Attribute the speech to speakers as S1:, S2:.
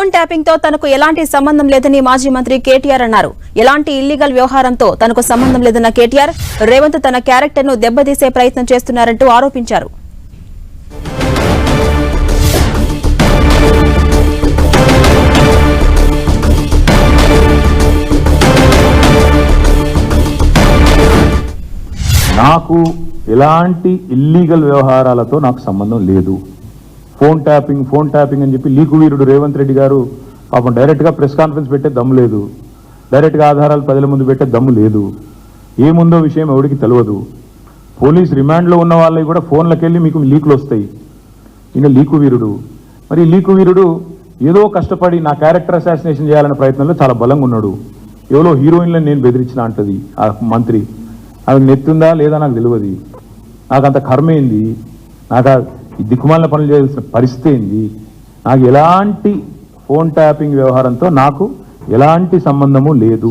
S1: Phone ట్యాపింగ్తో తనకు ఎలాంటి సంబంధం లేదని మాజీ మంత్రి కేటీఆర్ అన్నారు. ఎలాంటి ఇల్లీగల్ వ్యవహారంతో తనకు సంబంధం లేదన్న కేటీఆర్ రేవంత్ తన క్యారెక్టర్ను దెబ్బతీసే ప్రయత్నం చేస్తున్నారంటూ ఆరోపించారు.
S2: నాకు ఎలాంటి ఇల్లీగల్ వ్యవహారాలతో నాకు సంబంధం లేదు. ఫోన్ ట్యాపింగ్ ఫోన్ ట్యాపింగ్ అని చెప్పి లీకు వీరుడు రేవంత్ రెడ్డి గారు పాపం డైరెక్ట్గా ప్రెస్ కాన్ఫరెన్స్ పెట్టే దమ్ము లేదు. డైరెక్ట్గా ఆధారాలు ప్రజల ముందు పెట్టే దమ్ము లేదు. ఏముందో విషయం ఎవరికి తెలియదు పోలీస్ రిమాండ్లో ఉన్న వాళ్ళకి కూడా ఫోన్లకు వెళ్ళి మీకు లీకులు వస్తాయి. ఈయన లీకు వీరుడు. మరి లీకు వీరుడు ఏదో కష్టపడి నా క్యారెక్టర్ అసాసినేషన్ చేయాలనే ప్రయత్నంలో చాలా బలంగా ఉన్నాడు. ఎవరో హీరోయిన్లను నేను బెదిరించిన అంటది ఆ మంత్రి. అది నెత్తుందా లేదా నాకు తెలియదు నాకు అంత కర్మ ఏంది? నాకు దిక్కుమాలిన పనులు చేయాల్సిన పరిస్థితి ఏంది? నాకు ఎలాంటి ఫోన్ ట్యాపింగ్ వ్యవహారంతో నాకు ఎలాంటి సంబంధము లేదు.